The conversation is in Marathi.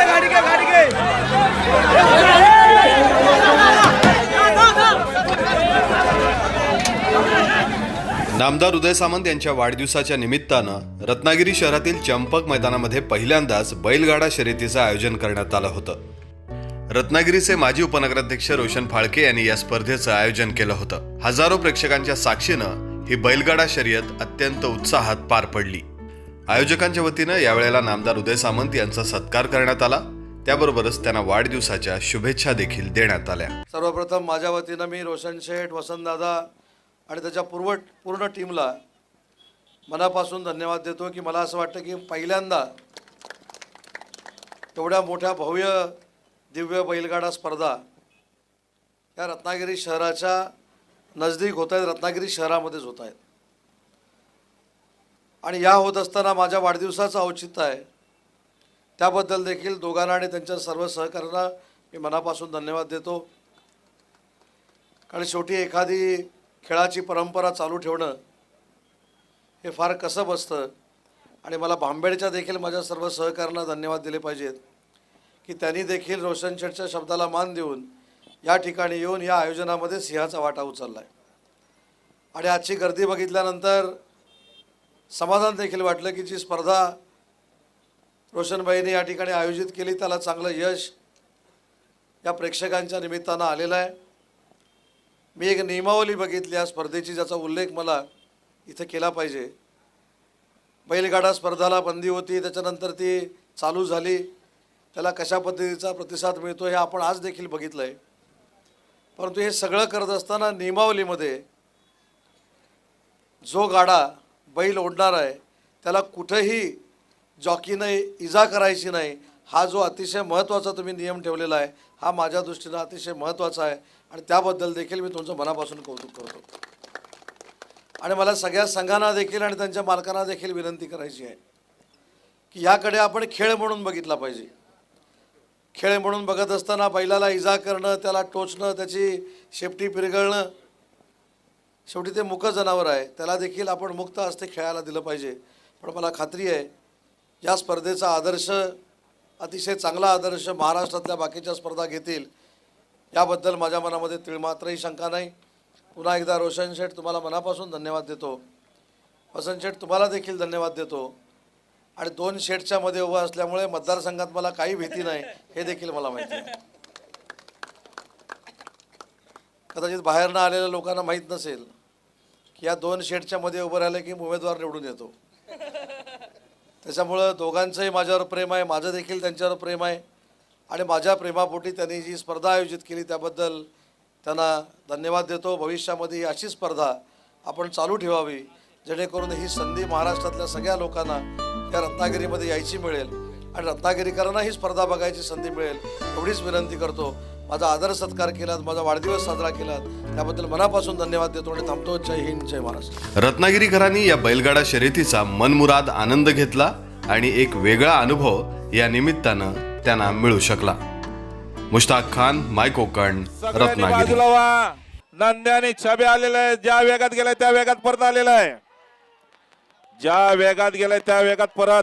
घे गाडी घे गाडी घे नामदार उदय सामंत यांच्या वाढदिवसाच्या निमित्तानं रत्नागिरी शहरातील चंपक मैदानामध्ये पहिल्यांदाच बैलगाडा शर्यतीचं आयोजन करण्यात आलं होतं. रत्नागिरीचे माजी उपनगराध्यक्ष रोशन फाळके यांनी या स्पर्धेचं आयोजन केलं होतं. हजारो प्रेक्षकांच्या साक्षीनं ही बैलगाडा शर्यत अत्यंत उत्साहात पार पडली. आयोजकांच्या वतीनं यावेळेला नामदार उदय सामंत यांचा सत्कार करण्यात आला. त्याबरोबरच त्यांना वाढदिवसाच्या शुभेच्छा देखील देण्यात आल्या. सर्वप्रथम माझ्या वतीनं मी रोशन शेठ वसंतदादा आणि त्याच्या पूर्व पूर्ण टीमला मनापासून धन्यवाद देतो की मला असं वाटतं की पहिल्यांदा एवढ्या मोठ्या भव्य दिव्य बैलगाडा स्पर्धा या रत्नागिरी शहराच्या नजदीक होत आहेत रत्नागिरी शहरामध्येच होत आहेत. आणि या होत असताना माझ्या वाढदिवसाचं औचित्य आहे. त्याबद्दल देखील दोघांना आणि त्यांच्या सर्व सहकाऱ्यांना मी मनापासून धन्यवाद देतो. कारण शेवटी एखादी खेळाची परंपरा चालू ठेवणं हे फार कसं बसतं आणि मला भांबेडच्या देखील माझ्या सर्व सहकाऱ्यांना धन्यवाद दिले पाहिजेत. की त्यांनी देखील रोशन शेठच्या शब्दाला मान देऊन या ठिकाणी येऊन या आयोजनामध्ये सिंहाचा वाटा उचलला आहे आणि आजची गर्दी बघितल्यानंतर समाधान देखील वाटलं की जी स्पर्धा रोशनबाईंनी या ठिकाणी आयोजित केली त्याला चांगलं यश या प्रेक्षकांच्या निमित्तानं आलेलं आहे. मी एक नियमावली बघितली या स्पर्धेची ज्याचा उल्लेख मला इथं केला पाहिजे. बैलगाडा स्पर्धाला बंदी होती त्याच्यानंतर ती चालू झाली. त्याला कशा पद्धतीचा प्रतिसाद मिळतो हे आपण आज देखील बघितलं आहे परंतु हे सगळं करत असताना नियमावलीमध्ये जो गाडा बैल ओढणार आहे त्याला कुठंही जॉकीने इजा करायची नाही. हा जो अतिशय महत्त्वाचा तुम्ही नियम ठेवलेला आहे हा माझ्या दृष्टीनं अतिशय महत्त्वाचा आहे आणि त्याबद्दल देखील मी तुमचं मनापासून कौतुक करतो. आणि मला सगळ्या संघांना देखील आणि त्यांच्या मालकांना देखील विनंती करायची आहे की याकडे आपण खेळ म्हणून बघितला पाहिजे. खेळ म्हणून बघत असताना बैलाला इजा करणं त्याला टोचणं त्याची शेपटी पिरगळणं शेवटी ते मुक जनावर आहे. त्याला देखील आपण मुक्त हस्ते खेळायला दिलं पाहिजे. पण मला खात्री आहे या स्पर्धेचा आदर्श अतिशय चांगला आदर्श महाराष्ट्रातल्या बाकीच्या स्पर्धा घेतील याबद्दल माझ्या मनामध्ये तिळमात्रही शंका नाही. पुन्हा एकदा रोशन शेठ तुम्हाला मनापासून धन्यवाद देतो. वसंत शेठ तुम्हाला देखील धन्यवाद देतो. आणि दोन शेठच्या मध्ये उभं असल्यामुळे मतदारसंघात मला काही भीती नाही हे देखील मला माहिती आहे. कदाचित बाहेरनं आलेल्या लोकांना माहीत नसेल. या दोन शेडच्या मध्ये उभं राहिलं की उमेदवार निवडून येतो. त्याच्यामुळं दोघांचंही माझ्यावर प्रेम आहे माझं देखील त्यांच्यावर प्रेम आहे. आणि माझ्या प्रेमापोटी त्यांनी जी स्पर्धा आयोजित केली त्याबद्दल त्यांना धन्यवाद देतो. भविष्यामध्ये ही अशी स्पर्धा आपण चालू ठेवावी जेणेकरून ही संधी महाराष्ट्रातल्या सगळ्या लोकांना या रत्नागिरीमध्ये यायची मिळेल. आणि रत्नागिरीकरांना ही स्पर्धा बघायची संधी मिळेल एवढीच विनंती करतो. माझा आदर सत्कार केलात माझा वाढदिवस साजरा केलात. त्याबद्दल मनापासून धन्यवाद देतो आणि थांबतो. जय हिंद जय महाराष्ट्र. रत्नागिरीकरांनी या बैलगाडा शर्यतीचा मनमुराद आनंद घेतला आणि एक वेगळा अनुभव या निमित्तानं त्यांना मिळू शकला. मुश्ताक खान माय कोकण रत्नागिरी. बाजूला व्हा नंद्या आणि छबे आलेला आहे ज्या वेगात गेलाय त्या वेगात परत आलेला आहे. ज्या वेगात गेलाय त्या वेगात परत.